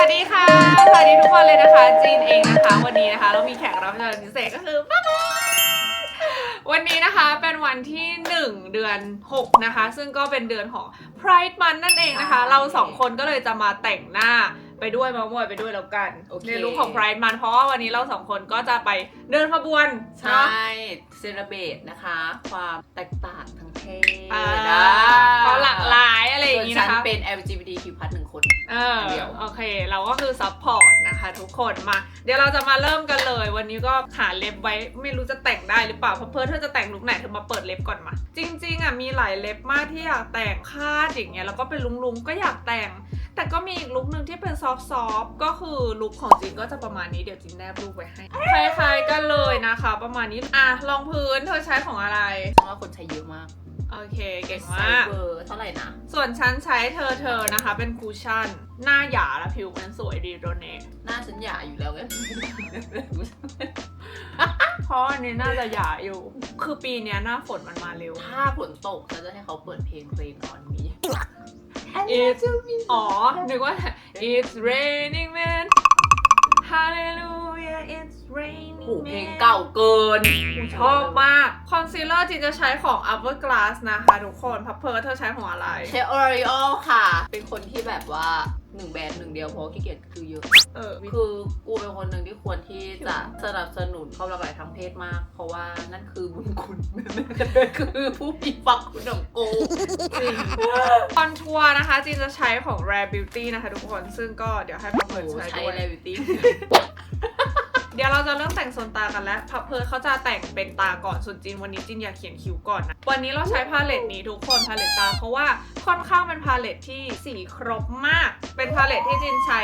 วัสดีค่ะ สวัสดีทุกคนเลยนะคะ จีนเองนะคะ วันนี้นะคะ เรามีแขกรับเชิญพิเศษก็คือป้าป้าวันนี้นะคะเป็นวันที่ 1 เดือน 6 นะคะ ซึ่งก็เป็นเดือนของ Pride Month นั่นเองนะคะใช่เราสองคนก็เลยจะมาแต่งหน้าไปด้วยมามวยไปด้วยแล้วกันโอเค ในลุคของ Pride Month เพราะว่าวันนี้เราสองคนก็จะไปเดินขบวนใชเนาะ่เซเลเบตนะคะ ความแตกต่างทางเพศอ่านะ อะไรอย่างนี้นี้ฉันะนคะเป็น LGBTQ+ หนึ่งคน เออเดี๋ยว โอเค เราก็คือซัพพอร์ตนะคะ ทุกคนมา เดี๋ยวเราจะมาเริ่มกันเลย วันนี้ก็หาเล็บไว้ไม่รู้จะแต่งได้หรือเปล่าเพราะเพื่อนเธอจะแต่งลุคไหนเธอมาเปิดเล็บก่อนมา จริง ๆอะมีหลายเล็บมากที่อยากแต่งคาดอย่างเงี้ยแล้วก็เป็นลุงๆก็อยากแต่ง แต่ก็มีอีกลุคหนึ่งที่เป็นซอฟต์ๆก็คือลุคของจินก็จะประมาณนี้เดี๋ยวจินแนบรูปไว้ให้คล้ายๆกันเลยนะคะ ประมาณนี้อะรองพื้นเธอใช้ของอะไรฉันว่าคนใช้เยอะมาก โอเค เก่งไซมากเบอร์เท่าไหร่นะ ส่วนฉันใช้เธอเธอนะคะ เป็นคูชั่น หน้าหยาและผิวมันสวยดีโดเนทหน้าฉันหย่าอยู่แล้วไงเพราะอันนี้น่าจะหยาอยู่ คือปีเนี้ยหน้าฝนมันมาเร็ว ถ้าฝนตกฉันจะให้เขาเปิดเพลง Rain on Me It's อ๋อ นึกว่า It's raining man Hallelujah It's โอ้ raining โหเพลง man เก่าเกินชอบมากคอนซีลเลอร์จีนจะใช้ของ Hourglass นะคะทุกคนพับเพอร์เธอใช้ของอะไรใช้ L'Oreal ค่ะ เป็นคนที่แบบว่า หนึ่งแบรนด์หนึ่งเดียวเพราะว่าขี้เกียจคือเยอะ เออคือกูเป็นคนหนึ่งที่ควรที่จะสนับสนุนความหลากหลายทางเพศมาก เพราะว่านั่นคือบุญคุณ คือผู้มีฟักคุณของกูจริงคอนทัวร์นะคะจีนจะใช้ของ Rare Beauty นะคะทุกคน ซึ่งก็เดี๋ยวให้พับเพโอ้อร์โหใช้ใช้ด้วยอะไรบิวตี้ เดี๋ยวเราจะเริ่มแต่งโซนตากันแล้วพับเพอเขาจะแต่งเป็นตาก่อนส่วนจินวันนี้จินอยากเขียนคิ้วก่อนนะ วันนี้เราใช้พาเลตนี้ทุกคนพาเลตตา เพราะว่าค่อนข้างเป็นพาเลตที่สีครบมาก เป็นพาเลตที่จินใช้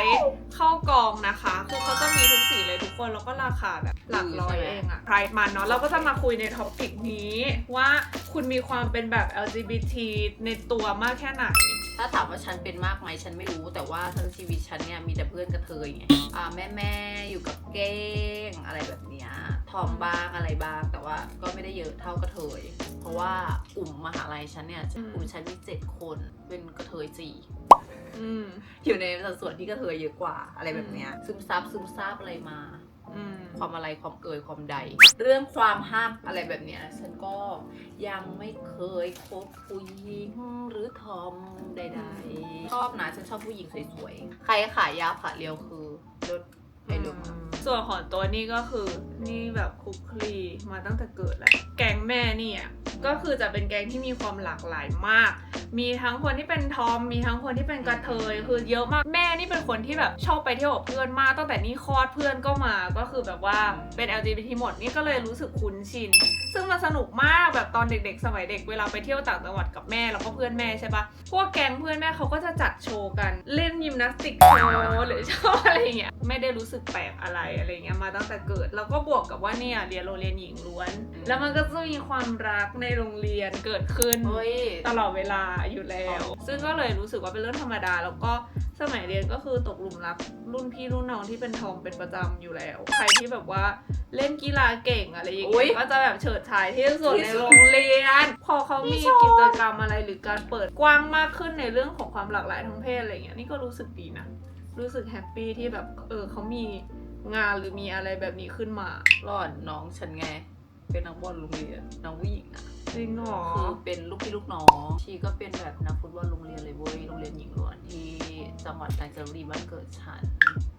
เข้ากองนะคะ คือเขาจะมีทุกสีเลยทุกคนแล้วก็ราคาแบบหลักร้อยเองอะไพรมันเนาะเราก็จะมาคุยในท็อปิกนี้ว่าคุณมีความเป็นแบบ LGBT ในตัวมากแค่ไหน ถ้าถามว่าฉันเป็นมากไหมฉันไม่รู้ แต่ว่าทั้งชีวิตฉันเนี่ยมีแต่เพื่อนกระเทยไงอ่าแม่แม่ๆอยู่กับเก้งอะไรแบบเนี้ยทอมบ้างอะไรบ้าง แต่ว่าก็ไม่ได้เยอะเท่ากระเทย เพราะว่ากลุ่มมหาลัยฉันเนี่ยอืมกลุ่มฉันมีเจ็ดคนเป็นกระเทยสี่อืมอยู่ในสัดส่วนที่กระเทยเยอะกว่าอะไรแบบเนี้ยซึมซับซึมซาบอะไรมาอืม ความอะไรความเกยความใด เรื่องความห้ามอะไรแบบเนี้ยฉันก็ยังไม่เคยคบผู้หญิงหรือทอมใดๆชอบนะฉันชอบผู้หญิงสวยๆ ใครขายยาวขาเรียวคือรถไอเดมากส่วนของตัวนี่ก็คือนี่แบบคุกคลีมาตั้งแต่เกิดแล้ว แก๊งแม่เนี่ย ก็คือจะเป็นแก๊งที่มีความหลากหลายมาก มีทั้งคนที่เป็นทอม มีทั้งคนที่เป็นกระเทย คือเยอะมาก แม่นี่เป็นคนที่แบบชอบไปเที่ยวกับเพื่อนมาก ตั้งแต่นี่คลอดเพื่อนก็มา ก็คือแบบว่าเป็น LGBT หมด นี่ก็เลยรู้สึกคุ้นชิน ซึ่งมันสนุกมากแบบตอนเด็ก ๆ สมัยเด็ก เวลาไปเที่ยวต่างจังหวัดกับแม่แล้วก็เพื่อนแม่ใช่ปะพวกแก๊งเพื่อนแม่เขาก็จะจัดโชว์กัน เล่นยิมนาสติกโชว์หรือชอบอะไรเงี้ย ไม่ได้รู้สึกแปลกอะไรอะไรเงี้ยมาตั้งแต่เกิด แล้วก็บวกกับว่าเนี่ยเรียนโรงเรียนหญิงล้วน แล้วมันก็จะมีความรักในโรงเรียนเกิดขึ้นเฮ้ยตลอดเวลาอยู่แล้ว ซึ่งก็เลยรู้สึกว่าเป็นเรื่องธรรมดา แล้วก็สมัยเรียนก็คือตกหลุมรักรุ่นพี่รุ่นน้องที่เป็นทอมเป็นประจำอยู่แล้ว ใครที่แบบว่าเล่นกีฬาเก่งอะไรอย่างอุ๊เงี้ยยก็จะแบบเฉิดฉายที่สุดที่ในสุดโรงเรียน พอเขามีกิจกรรมอะไรหรือการเปิดกว้างมากขึ้นในเรื่องของความหลากหลายทางเพศอะไรเงี้ยนี่ก็รู้สึกดีนะ รู้สึกแฮปปี้ที่แบบเออเขามีงานหรือมีอะไรแบบนี้ขึ้นมารอดน้องฉันไงเป็นนักบอลโรงเรียนน้องผู้หญิงอะ จริงเหรอ คือเป็นลูกพี่ลูกน้องชีก็เป็นแบบนักฟุตบอลโรงเรียนเลยเว้ยโรงเรียนหญิงล้วนที่ จังหวัดกาญจนบุรีบ้านเกิดฉัน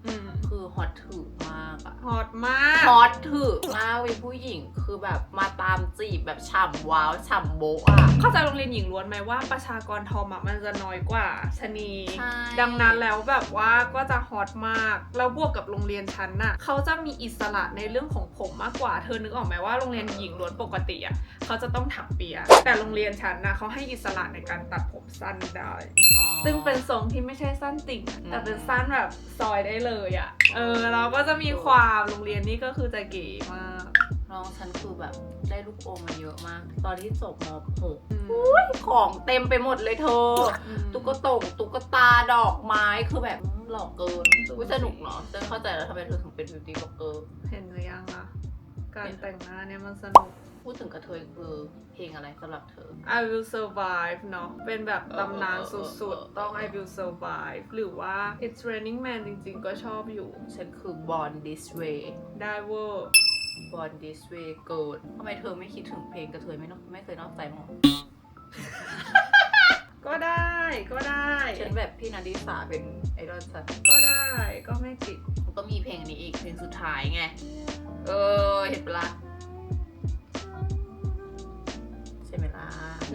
อืมคือฮอตถือมากอะฮอตมาก ฮอตถือมากเว้ยผู้หญิงคือแบบมาตามจีบแบบฉ่ำว้าวฉ่ำโบ๊ะอะเข้าใจโรงเรียนหญิงล้วนไหมว่าประชากรทอมอะมันจะน้อยกว่าชะนี ใช่ดังนั้นแล้วแบบว่าก็จะฮอตมาก แล้วบวกกับโรงเรียนชั้นน่ะเขาจะมีอิสระในเรื่องของผมมากกว่า เธอนึกออกไหมว่าโรงเรียนหญิงล้วนปกติอะเขาจะต้องถักเปีย แต่โรงเรียนชั้นนะเขาให้อิสระในการตัดผมสั้นได้ อ๋อ ซึ่งเป็นทรงที่ไม่ใช่สั้นติ่งอืม แต่เป็นสั้นแบบซอยได้เลยอะ เออ เราก็จะมีความโรงเรียนนี้ก็คือจะเก๋มากน้องฉันคือแบบได้ลูกอมมาเยอะมาก ตอนที่จบมอืม .6 ของเต็มไปหมดเลยเธออืมตุ๊กตงตุ๊กตาดอกไม้คือแบบอืมหล่อเกินอุ๊ยสนุกเนาะฉันเข้าใจแล้วทำไมเธอถึงเป็นบิวตี้บล็อกเกอร์ เห็นหรือยังอะการแต่งหน้าเนี่ยมันสนุก พูดถึงกระเทยคือเพลงอะไรสำหรับเธอ I will survive เนาะเป็นแบบตำนานเออเออเออสุดๆ ต้อง I will survive หรือว่า It's raining man จริงๆ ก็ชอบอยู่ ฉันคือ born this way ได้เวอร์ born this way เกิดทำไมเธอไม่คิดถึงเพลงกระเทยไม่นอกไม่เคยนอกใจมั้งก็ได้ก็ได้ฉันแบบพี่นันดิสาเป็นไอดอลฉันก็ได้ก็ไม่ติดมันก็มีเพลงอันนี้อีกเพลงสุดท้ายไง เออเห็นปะละ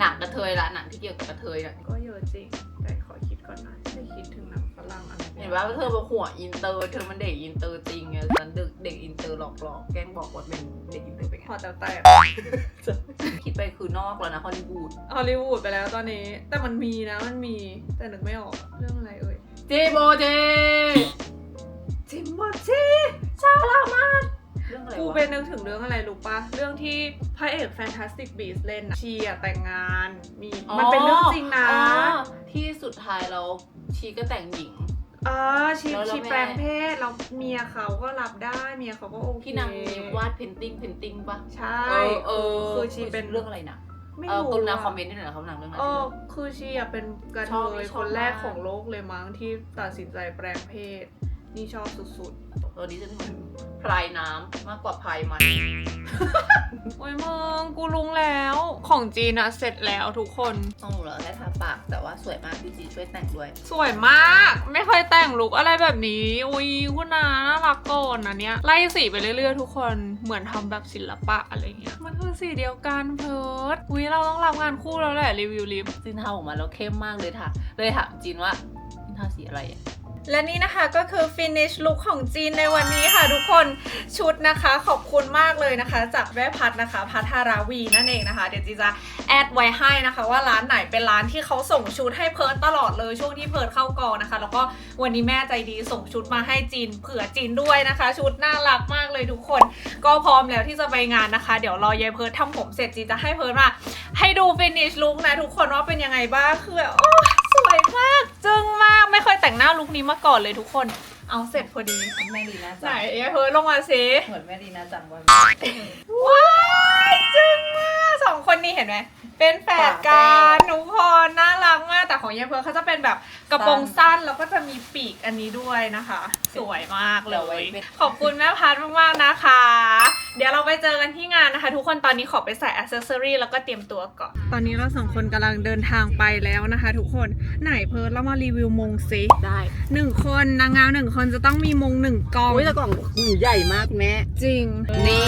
หนังกระเทยละหนังที่เกี่ยวกับกระเทยน่ะก็เยอะจริง แต่ขอคิดก่อนนะไม่คิดถึงหนังฝรั่งอะไรเห็นว่าเธอเป็นหัวอินเตอร์เธอมันเด็กอินเตอร์จริงไงฉันเด็กเด็กอินเตอร์หลอกหลอกๆแกล้งบอกว่าเป็นเด็กอินเตอร์ไปไงพอแต่แต่คิดไปคือนอกแล้วนะฮอลลีวูดฮอลลีวูดไปแล้วตอนนี้ แต่มันมีนะมันมีแต่นึกไม่ออกเรื่องอะไรเอ่ยเจโบเจจิมบอจีชาลามาดเรื่องอะไรกูวะเป็นนึกถึงเรื่องอะไรรู้ปะเรื่องที่พระเอกแฟนตาสติกบีสเล่นนะชีอะแต่งงานมีมันเป็นเรื่องจริงนะอ๋อที่สุดท้ายเราชีก็แต่งหญิงเออชีแล้วแล้วชีแม่แปลงเพศแล้วเมียเขาก็รับได้เมียเขาก็โอเคที่นางมีวาดเพนติ้งเพนติ้งปะใช่เออเออคือชีเป็นเรื่องอะไรนะไม่เออรู้กรุณาอะคอมเมนต์ด้วยหน่อยนะครับหนังเรื่องไหนเออคือชีอะเป็นกระชเทอบยชคอบนแรกมากของโลกเลยมั้งที่ตัดสินใจแปลงเพศ นี่ชอบสุดตอนนี้จะเหมือนพลายน้ำมากกว่าพลายมันๆโอ้ยมึงกูลุงแล้ว ของจีนอะเสร็จแล้วทุกคนต้องเหรอแค่ทาปาก แต่ว่าสวยมากพี่จีช่วยแต่งด้วย สวยมาก ไม่เคยแต่งลุคอะไรแบบนี้ อุ้ยคุณนาน่ารักก่อนนะเนี้ยไล่สีไปเรื่อยๆ ทุกคนเหมือนทำแบบศิลปะอะไรเงี้ย มันคือสีเดียวกันเพิร์ดอุ้ยเราต้องรับงานคู่แล้วแหละรีวิวลิปจินทาออกมาแล้วเข้มมากเลยค่ะ เลยถามจินว่าจินทาสีอะไรอะ และนี่นะคะก็คือ finish look ของจีนในวันนี้ค่ะทุกคนชุดนะคะขอบคุณมากเลยนะคะ จากแม่พัดนะคะพัทราวีนั่นเองนะคะ เดี๋ยวจีจะแอดไว้ให้นะคะว่าร้านไหนเป็นร้านที่เขาส่งชุดให้เพิร์ดตลอดเลยช่วงที่เพิร์ดเข้ากองนะคะ แล้วก็วันนี้แม่ใจดีส่งชุดมาให้จีนเผื่อจีนด้วยนะคะ ชุดน่ารักมากเลยทุกคน ก็พร้อมแล้วที่จะไปงานนะคะ เดี๋ยวรอยายเพิร์ดทำผมเสร็จจีจะให้เพิร์ดมาให้ดู finish look นะทุกคนว่าเป็นยังไงบ้างคือแบบ วยมากจึ้งมากไม่เคยแต่งหน้าลุคนี้มาก่อนเลยทุกคน เอาเสร็จพอดี แม่ลีน่าไหนจังยายเพิร์ดลงมาสิเหมือนแม่ลีน่าจังวันว้ายจึ้งมากสองคนนี้ เห็นไหมเป็นแฝดกันทุกคนน่ารักมากแต่ของยายเพิร์ดเขาจะเป็นแบบกระโปรงสั้นแล้วก็จะมีปีกอันนี้ด้วยนะคะ สวยมากเลย ขอบคุณแม่พัดมากๆนะคะ เดี๋ยวเราไปเจอกันที่งานนะคะ ทุกคนตอนนี้ขอไปใส่อ c เซสซอรี่แล้วก็เตรียมตัวก่อน ตอนนี้เราสองคนกำลังเดินทางไปแล้วนะคะ ทุกคนไหนเพิร์ดเรามารีวิวมงซิได้หนึ่งคนนางงามหนึ่งคนจะต้องมีมงหนึ่งกองอุ้ยแต่กล่องหนูใหญ่มากแม่จริงนี่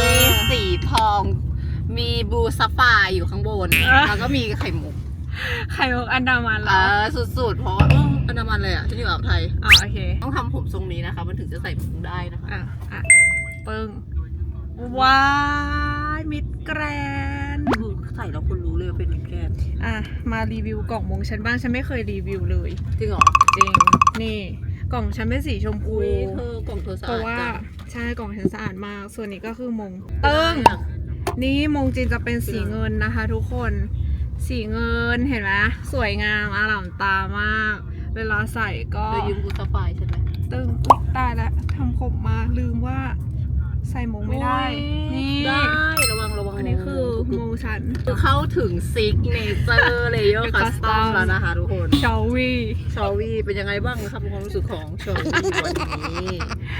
สีทอง มีบลูซัฟไฟร์อยู่ข้างบนอะแล้วก็มีไข่มุกไข่มุกอันดามันเอแล้วอสุดๆ เพราะว่าอื้ออันดามันเลยอะฉันอยู่อ่าวไทยอ่าโอเค ต้องทำผมทรงนี้นะคะ มันถึงจะใส่มุกได้นะคะอะ อะ ปึ้ง ว้าย มิดแกรนด์คือใส่แล้วคุณรู้เลยว่าเป็นแกนอะ มารีวิวกล่องมงฉันบ้าง ฉันไม่เคยรีวิวเลย จริงเหรอจริง นี่ กล่องฉันเป็นสีชมพู อุ้ยเธอกล่องเธอสะเพอาดราะว่า จังใช่ กล่องฉันสะอาดมาก ส่วนนี้ก็คือมง เติ้ง นี่มงจีนจะเป็นสีเงินนะคะ ทุกคน สีเงินเห็นไหมสวยงามอร่ามตามาก เวลาใส่ก็เธอยืมบลูซัฟไฟร์ใช่ไหมตึงอุ๊ยตายแล้วทำผมมาลืมว่าใส่มงไม่ได้ นี่ ได้ระวังระวัง อันนี้คือมงฉันคือเข้าถึงซิกเนเจอร์เลเยอร์เป็นคัสตอ custom มแล้วนะคะทุกคนชาวีชอวี่เป็นยังไงบ้างครับความรู้สึกของชอวี่วันนี้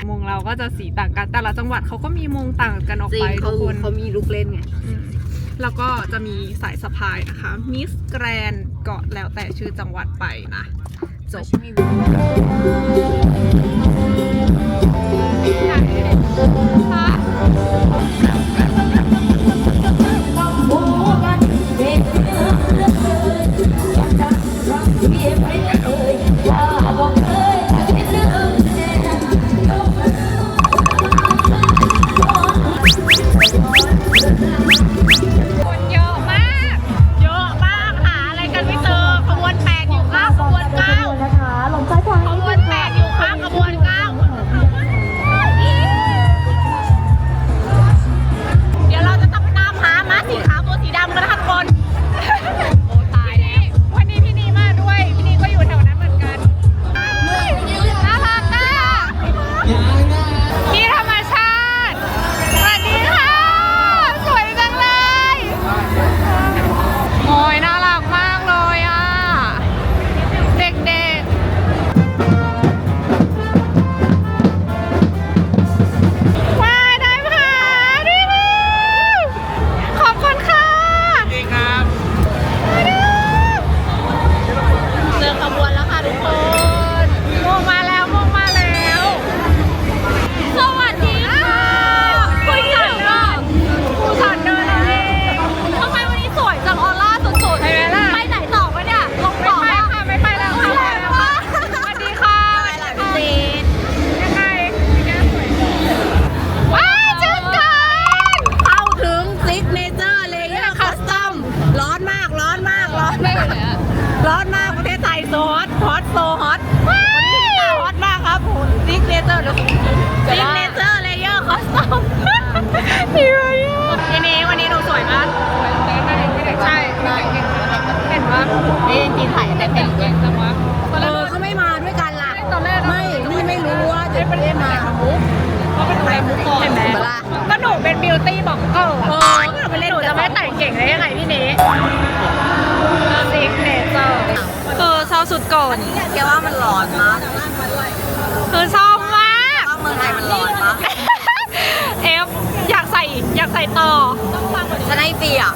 มงเราก็จะสีต่างกัน แต่ละจังหวัดเขาก็มีมงต่างกันออกจริไปงทุเขากคนเขามีลูกเล่นไงอืมแล้วก็จะมีสายสะพายนะคะมิสแกรนก็แล้วแต่ชื่อจังหวัดไปนะจบไม่มีไหน เห็นว่านี่จีนถ่ายแต่เป็นเก่งจังวะเออเขาไม่มาด้วยกันล่ะตอนแรกไม่ นี่ไม่รู้ว่าจะไม่ได้มาก็เป็นอะไรมุกก่อนเห็นไหมก็หนูเป็นบิวตี้บอกเกอร์เออะอก็เราไปเล่นหนูจะไม่แต่งเก่งได้ยังไงพี่เนซิกเนเจอร์คือชอบสุดก่อนแกว่ามันร้อนนะคือชอบมากว่าเมืองไทยมันร้อนนะเอฟอยากใส่อยากใส่ต่อฉันให้ฟรีอะ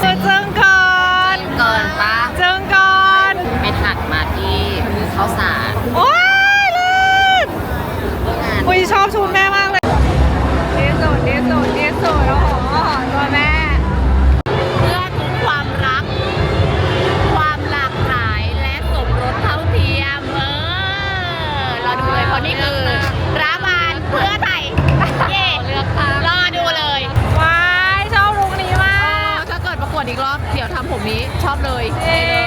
คือจึงเกิน เกินปะ จึงเกิน ไม่ถัดมาที่ข้าวสาร โอ้ยเลิศ งาน อุ้ยชอบชุดแม่มากเลยเดสโซเดสโซเดสโซแล้วหอหอตัวแม่ เพื่อทุกความรัก ความหลากหลายและสมรสเท่าเทียมเออรอดูเลยเพราะนี่คือรัฐบาลเพื่อไทยเย่เลือกทางรอดูเลยว้ายชอบลุคนี้มากถ้าเกิดประกวดอีกรอบเดี๋ยวทำผมนี้ชอบเลยเอ๊ะ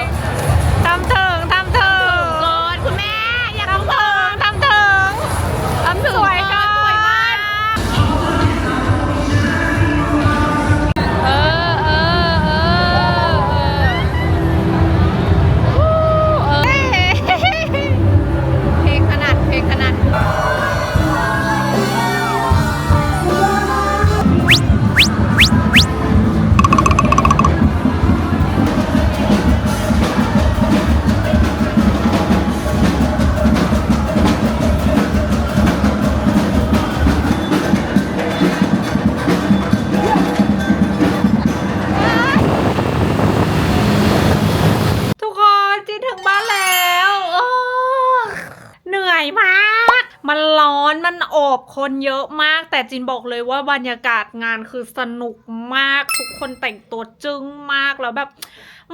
มันร้อนมันอบคนเยอะมาก แต่จินบอกเลยว่าบรรยากาศงานคือสนุกมาก ทุกคนแต่งตัวจึ้งมากแล้วแบบ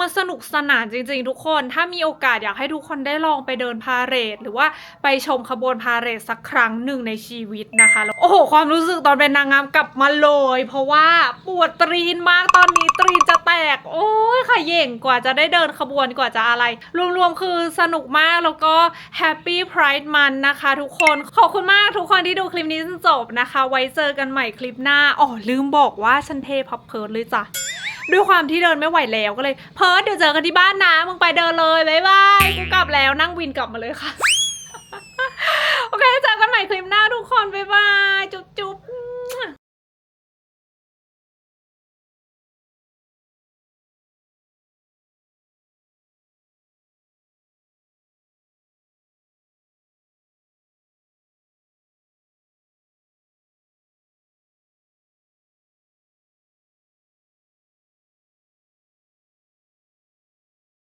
มันสนุกสนานจริง ๆ ทุกคน ถ้ามีโอกาสอยากให้ทุกคนได้ลองไปเดินพาเหรดหรือว่าไปชมขบวนพาเหรดสักครั้งหนึ่งในชีวิตนะคะแล้วโอ้โห ความรู้สึกตอนเป็นนางงามกลับมาเลย เพราะว่าปวดตรีนมากตอนนี้ตรีนจะแตก โอ้ยขย่งกว่าจะได้เดินขบวนกว่าจะอะไร รวมๆคือสนุกมากแล้วก็แฮปปี้ไพร i d e มันนะคะทุกคนขอบคุณมากทุกคนที่ดูคลิปนี้จนจบนะคะ ไว้เจอกันใหม่คลิปหน้าอ๋อลืมบอกว่าฉันเทพับเพิร์ดเลยจ้ะ ด้วยความที่เดินไม่ไหวแล้วก็เลย เพิร์ดเดี๋ยวเจอกันที่บ้านนะมึงไปเดินเลยบ๊ายบายกูกลับแล้วนั่งวินกลับมาเลยค่ะ